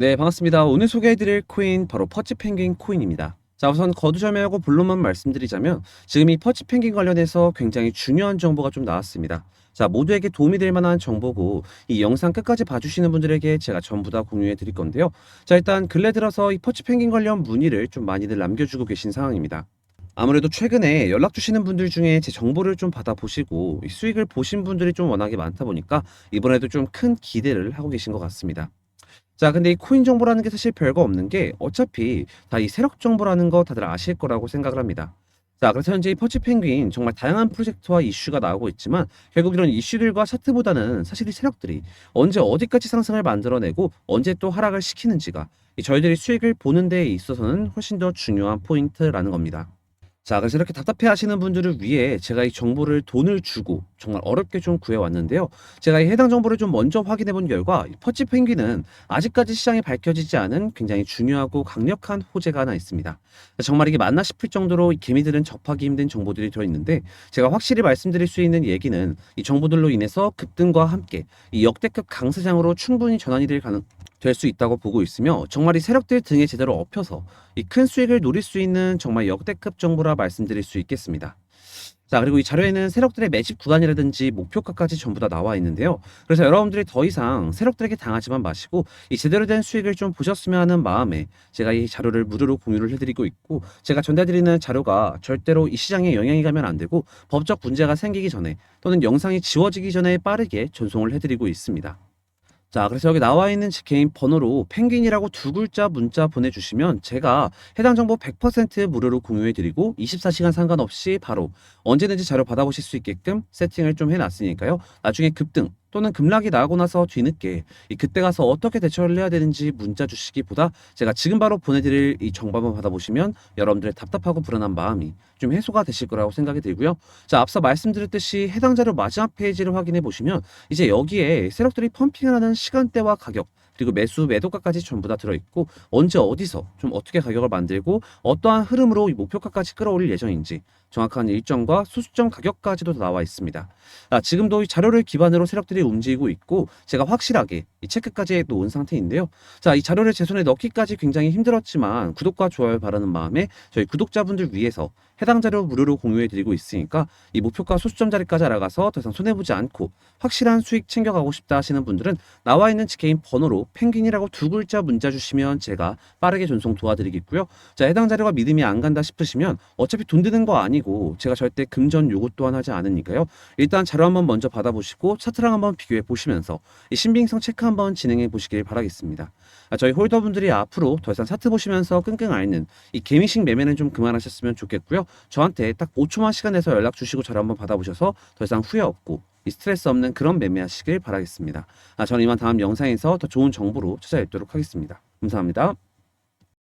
네, 반갑습니다. 오늘 소개해드릴 코인 바로 퍼치 펭귄 코인입니다. 자, 우선 거두절미하고 본론만 말씀드리자면 지금 이 퍼치 펭귄 관련해서 굉장히 중요한 정보가 좀 나왔습니다. 자, 모두에게 도움이 될 만한 정보고 이 영상 끝까지 봐주시는 분들에게 제가 전부 다 공유해 드릴 건데요. 자, 일단 근래 들어서 이 퍼치 펭귄 관련 문의를 좀 많이들 남겨주고 계신 상황입니다. 아무래도 최근에 연락 주시는 분들 중에 제 정보를 좀 받아보시고 이 수익을 보신 분들이 좀 워낙에 많다 보니까 이번에도 좀 큰 기대를 하고 계신 것 같습니다. 자, 근데 이 코인 정보라는 게 사실 별거 없는 게 어차피 다 이 세력 정보라는 거 다들 아실 거라고 생각을 합니다. 자, 그래서 현재 이 퍼치 펭귄 정말 다양한 프로젝트와 이슈가 나오고 있지만 결국 이런 이슈들과 차트보다는 사실 이 세력들이 언제 어디까지 상승을 만들어내고 언제 또 하락을 시키는지가 이 저희들이 수익을 보는 데 있어서는 훨씬 더 중요한 포인트라는 겁니다. 자, 그래서 이렇게 답답해 하시는 분들을 위해 제가 이 정보를 돈을 주고 정말 어렵게 좀 구해왔는데요. 제가 이 해당 정보를 좀 먼저 확인해 본 결과 이 퍼치 펭귄은 아직까지 시장에 밝혀지지 않은 굉장히 중요하고 강력한 호재가 하나 있습니다. 정말 이게 맞나 싶을 정도로 이 개미들은 접하기 힘든 정보들이 들어있는데 제가 확실히 말씀드릴 수 있는 얘기는 이 정보들로 인해서 급등과 함께 이 역대급 강세장으로 충분히 전환이 될 가능 될 수 있다고 보고 있으며 정말 이 세력들 등에 제대로 엎혀서 이 큰 수익을 노릴 수 있는 정말 역대급 정보라 말씀드릴 수 있겠습니다. 자, 그리고 이 자료에는 세력들의 매집 구간이라든지 목표가까지 전부 다 나와 있는데요. 그래서 여러분들이 더 이상 세력들에게 당하지만 마시고 이 제대로 된 수익을 좀 보셨으면 하는 마음에 제가 이 자료를 무료로 공유를 해드리고 있고 제가 전달드리는 자료가 절대로 이 시장에 영향이 가면 안 되고 법적 문제가 생기기 전에 또는 영상이 지워지기 전에 빠르게 전송을 해드리고 있습니다. 자, 그래서 여기 나와 있는 제 개인 번호로 펭귄이라고 두 글자 문자 보내주시면 제가 해당 정보 100% 무료로 공유해드리고 24시간 상관없이 바로 언제든지 자료 받아보실 수 있게끔 세팅을 좀 해놨으니까요. 나중에 급등 또는 급락이 나고 나서 뒤늦게 이 그때 가서 어떻게 대처를 해야 되는지 문자 주시기보다 제가 지금 바로 보내드릴 이 정보 한번 받아보시면 여러분들의 답답하고 불안한 마음이 좀 해소가 되실 거라고 생각이 들고요. 자, 앞서 말씀드렸듯이 해당 자료 마지막 페이지를 확인해 보시면 이제 여기에 세력들이 펌핑을 하는 시간대와 가격 그리고 매수 매도가까지 전부 다 들어있고 언제 어디서 좀 어떻게 가격을 만들고 어떠한 흐름으로 이 목표가까지 끌어올릴 예정인지 정확한 일정과 수수점 가격까지도 나와 있습니다. 아, 지금도 이 자료를 기반으로 세력들이 움직이고 있고 제가 확실하게 이 체크까지 놓은 상태인데요. 자, 이 자료를 제 손에 넣기까지 굉장히 힘들었지만 구독과 좋아요 바라는 마음에 저희 구독자분들 위해서 해당 자료 무료로 공유해 드리고 있으니까 이 목표가 소수점 자리까지 알아가서 더 이상 손해보지 않고 확실한 수익 챙겨가고 싶다 하시는 분들은 나와 있는 제 개인 번호로 펭귄이라고 두 글자 문자 주시면 제가 빠르게 전송 도와드리겠고요. 자, 해당 자료가 믿음이 안 간다 싶으시면 어차피 돈 드는 거 아니고 제가 절대 금전 요구 또한 하지 않으니까요. 일단 자료 한번 먼저 받아보시고 차트랑 한번 비교해 보시면서 이 신빙성 체크 한번 진행해 보시길 바라겠습니다. 아, 저희 홀더분들이 앞으로 더 이상 차트 보시면서 끙끙 앓는 이 개미식 매매는 좀 그만하셨으면 좋겠고요. 저한테 딱 5초만 시간 내서 연락 주시고 자료 한번 받아보셔서 더 이상 후회 없고 이 스트레스 없는 그런 매매하시길 바라겠습니다. 아, 저는 이만 다음 영상에서 더 좋은 정보로 찾아뵙도록 하겠습니다. 감사합니다.